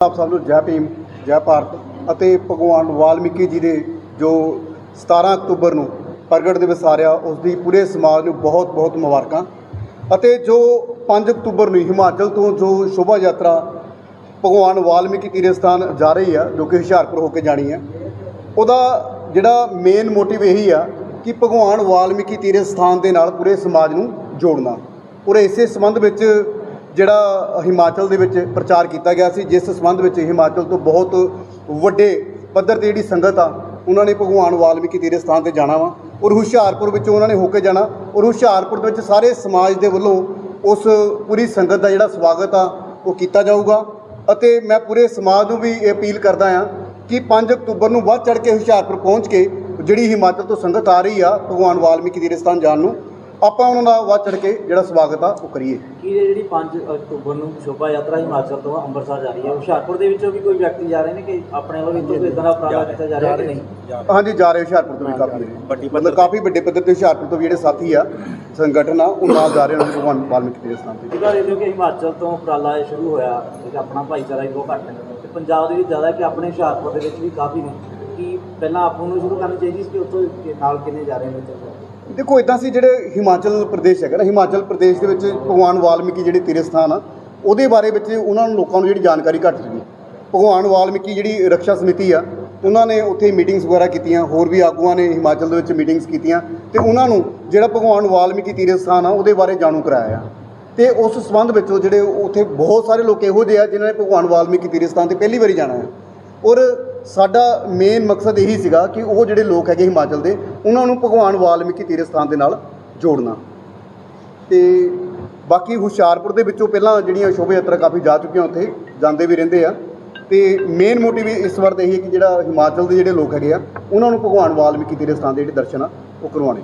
ਆਪ ਸਭ ਨੂੰ ਜੈ ਭੀਮ, ਜੈ ਭਾਰਤ ਅਤੇ ਭਗਵਾਨ ਵਾਲਮੀਕੀ ਜੀ ਦੇ ਜੋ 17 ਅਕਤੂਬਰ ਨੂੰ ਪ੍ਰਗਟ ਦਿਵਸ ਆ ਰਿਹਾ, ਉਸ ਦੀ ਪੂਰੇ ਸਮਾਜ ਨੂੰ ਬਹੁਤ ਬਹੁਤ ਮੁਬਾਰਕਾਂ। ਅਤੇ ਜੋ 5 ਅਕਤੂਬਰ ਨੂੰ ਹਿਮਾਚਲ ਤੋਂ ਜੋ ਸ਼ੋਭਾ ਯਾਤਰਾ ਭਗਵਾਨ ਵਾਲਮੀਕੀ ਤੀਰਥ ਸਥਾਨ ਜਾ ਰਹੀ ਆ, ਜੋ ਕਿ ਹੁਸ਼ਿਆਰਪੁਰ ਹੋ ਕੇ ਜਾਣੀ ਹੈ ਉਹਦਾ ਜਿਹੜਾ ਮੇਨ ਮੋਟਿਵ ਇਹੀ ਆ ਕਿ ਭਗਵਾਨ ਵਾਲਮੀਕੀ ਤੀਰਥ ਸਥਾਨ ਦੇ ਨਾਲ ਪੂਰੇ ਸਮਾਜ ਨੂੰ ਜੋੜਨਾ। ਔਰ ਇਸੇ ਸੰਬੰਧ ਵਿੱਚ ਜਿਹੜਾ ਹਿਮਾਚਲ ਦੇ ਵਿੱਚ ਪ੍ਰਚਾਰ ਕੀਤਾ ਗਿਆ ਸੀ, ਜਿਸ ਸੰਬੰਧ ਵਿੱਚ ਹਿਮਾਚਲ ਤੋਂ ਬਹੁਤ ਵੱਡੇ ਪੱਧਰ ਤੇ ਜਿਹੜੀ ਸੰਗਤ ਆ, ਉਹਨਾਂ ਨੇ ਭਗਵਾਨ ਵਾਲਮੀਕੀ ਤੀਰਥ ਸਥਾਨ ਤੇ ਜਾਣਾ ਵਾ ਔਰ ਹੁਸ਼ਿਆਰਪੁਰ ਵਿੱਚੋਂ ਉਹਨਾਂ ਨੇ ਹੋ ਕੇ ਜਾਣਾ ਔਰ ਹੁਸ਼ਿਆਰਪੁਰ ਦੇ ਵਿੱਚ ਸਾਰੇ ਸਮਾਜ ਦੇ ਵੱਲੋਂ ਉਸ ਪੂਰੀ ਸੰਗਤ ਦਾ ਜਿਹੜਾ ਸਵਾਗਤ ਆ, ਉਹ ਕੀਤਾ ਜਾਊਗਾ ਅਤੇ ਮੈਂ ਪੂਰੇ ਸਮਾਜ ਨੂੰ ਵੀ ਇਹ ਅਪੀਲ ਕਰਦਾ ਆ ਕਿ 5 ਅਕਤੂਬਰ ਨੂੰ ਵੱਧ ਚੜ ਕੇ ਹੁਸ਼ਿਆਰਪੁਰ ਪਹੁੰਚ ਕੇ ਜਿਹੜੀ ਹਿਮਾਚਲ ਤੋਂ ਸੰਗਤ ਆ ਰਹੀ ਆ, ਭਗਵਾਨ ਵਾਲਮੀਕੀ ਤੀਰਥ ਸਥਾਨ ਜਾਣ ਨੂੰ ਆਪਾਂ ਉਹਨਾਂ ਦਾ ਵੱਧ ਚੜ ਕੇ ਜਿਹੜਾ ਸਵਾਗਤ ਆ ਉਹ ਕਰੀਏ। ਕਿ ਇਹ ਜਿਹੜੀ 5 ਅਕਤੂਬਰ ਨੂੰ ਸ਼ੋਭਾ ਯਾਤਰਾ ਹਿਮਾਚਲ ਤੋਂ ਅੰਮ੍ਰਿਤਸਰ ਜਾ ਰਹੀ ਹੈ? ਹੁਸ਼ਿਆਰਪੁਰ ਦੇ ਵਿੱਚੋਂ ਵੀ ਕੋਈ ਵਿਅਕਤੀ ਜਾ ਰਹੇ ਨੇ ਕਿ ਆਪਣੇ ਵੱਲੋਂ ਇੱਥੋਂ ਕੋਈ ਇਦਾਂ ਦਾ ਉਪਰਾਲਾ ਕੀਤਾ ਜਾ ਰਿਹਾ ਕਿ ਨਹੀਂ ਹਾਂਜੀ ਜਾ ਰਹੇ ਹੁਸ਼ਿਆਰਪੁਰ ਤੋਂ ਵੀ ਕਾਫੀ। ਵੱਡੀ ਮਤਲਬ ਕਾਫੀ ਵੱਡੇ ਪੱਧਰ ਤੇ ਹੁਸ਼ਿਆਰਪੁਰ ਤੋਂ ਵੀ ਜਿਹੜੇ ਸਾਥੀ ਆ ਸੰਗਠਨ ਆ ਉਹ ਨਾਲ ਜਾ ਰਹੇ ਹਨ ਭਗਵਾਨ ਵਾਲਮੀਕੀ ਤੀਰਥ ਸਥਾਨ ਤੇ। ਜਿੱਦਾਂ ਦੇਖਦੇ ਹੋ ਕਿ ਹਿਮਾਚਲ ਤੋਂ ਉਪਰਾਲਾ ਇਹ ਸ਼ੁਰੂ ਹੋਇਆ ਕਿ ਆਪਣਾ ਭਾਈਚਾਰਾ ਹੀ ਬਹੁਤ ਘੱਟ ਹੈ। ਤੇ ਪੰਜਾਬ ਦੇ ਵਿੱਚ ਜ਼ਿਆਦਾ ਕਿ ਆਪਣੇ ਹੁਸ਼ਿਆਰਪੁਰ ਦੇ ਵਿੱਚ ਵੀ ਕਾਫੀ ਨੇ? ਕਿ ਪਹਿਲਾਂ ਆਪ ਨੂੰ ਸ਼ੁਰੂ ਕਰਨੀ ਚਾਹੀਦੀ ਸੀ ਕਿ ਉੱਥੋਂ ਨਾਲ ਕਿੰਨੇ ਜਾ ਰਹੇ ਨੇ? ਚੱਲ ਦੇਖੋ ਇਦਾਂ ਸੀ ਜਿਹੜੇ ਹਿਮਾਚਲ ਪ੍ਰਦੇਸ਼ ਹੈਗਾ ਨਾ, ਹਿਮਾਚਲ ਪ੍ਰਦੇਸ਼ ਦੇ ਵਿੱਚ ਭਗਵਾਨ ਵਾਲਮੀਕੀ ਜਿਹੜੇ ਤੀਰਥ ਸਥਾਨ ਆ, ਉਹਦੇ ਬਾਰੇ ਵਿੱਚ ਉਹਨਾਂ ਨੂੰ ਲੋਕਾਂ ਨੂੰ ਜਿਹੜੀ ਜਾਣਕਾਰੀ ਘੱਟ ਸੀਗੀ। ਭਗਵਾਨ ਵਾਲਮੀਕੀ ਜਿਹੜੀ ਰੱਖਿਆ ਸਮਿਤੀ ਆ, ਉਹਨਾਂ ਨੇ ਉੱਥੇ ਮੀਟਿੰਗਸ ਵਗੈਰਾ ਕੀਤੀਆਂ, ਹੋਰ ਵੀ ਆਗੂਆਂ ਨੇ ਹਿਮਾਚਲ ਦੇ ਵਿੱਚ ਮੀਟਿੰਗਸ ਕੀਤੀਆਂ ਤੇ ਉਹਨਾਂ ਨੂੰ ਜਿਹੜਾ ਭਗਵਾਨ ਵਾਲਮੀਕੀ ਤੀਰਥ ਸਥਾਨ ਆ, ਉਹਦੇ ਬਾਰੇ ਜਾਣੂ ਕਰਾਇਆ। ਆ ਤੇ ਉਸ ਸੰਬੰਧ ਵਿੱਚ ਜਿਹੜੇ ਉੱਥੇ ਬਹੁਤ ਸਾਰੇ ਲੋਕ ਇਹੋ ਜਿਹੇ ਆ ਜਿਨ੍ਹਾਂ ਨੇ ਭਗਵਾਨ ਵਾਲਮੀਕੀ ਤੀਰਥ ਸਥਾਨ ਤੇ ਪਹਿਲੀ ਵਾਰੀ ਜਾਣਾ ਹੈ। ਔਰ ਸਾਡਾ ਮੇਨ ਮਕਸਦ ਇਹੀ ਸੀਗਾ ਕਿ ਉਹ ਜਿਹੜੇ ਲੋਕ ਹੈਗੇ ਹਿਮਾਚਲ ਦੇ, ਉਹਨਾਂ ਨੂੰ ਭਗਵਾਨ ਵਾਲਮੀਕੀ ਤੀਰਥ ਸਥਾਨ ਦੇ ਨਾਲ ਜੋੜਨਾ। ਤੇ ਬਾਕੀ ਹੁਸ਼ਿਆਰਪੁਰ ਦੇ ਵਿੱਚੋਂ ਪਹਿਲਾਂ ਜਿਹੜੀਆਂ ਸ਼ੋਭਾ ਯਾਤਰਾ ਕਾਫੀ ਜਾ ਚੁੱਕੀਆਂ ਉੱਥੇ, ਜਾਂਦੇ ਵੀ ਰਹਿੰਦੇ ਆ। ਤੇ ਮੇਨ ਮੋਟਿਵ ਇਸ ਵਾਰ ਤਾਂ ਇਹ ਹੈ ਕਿ ਜਿਹੜਾ ਹਿਮਾਚਲ ਦੇ ਜਿਹੜੇ ਲੋਕ ਹੈਗੇ ਆ, ਉਹਨਾਂ ਨੂੰ ਭਗਵਾਨ ਵਾਲਮੀਕੀ ਤੀਰਥ ਸਥਾਨ ਦੇ ਜਿਹੜੇ ਦਰਸ਼ਨ ਆ, ਉਹ ਕਰਵਾਉਣੇ।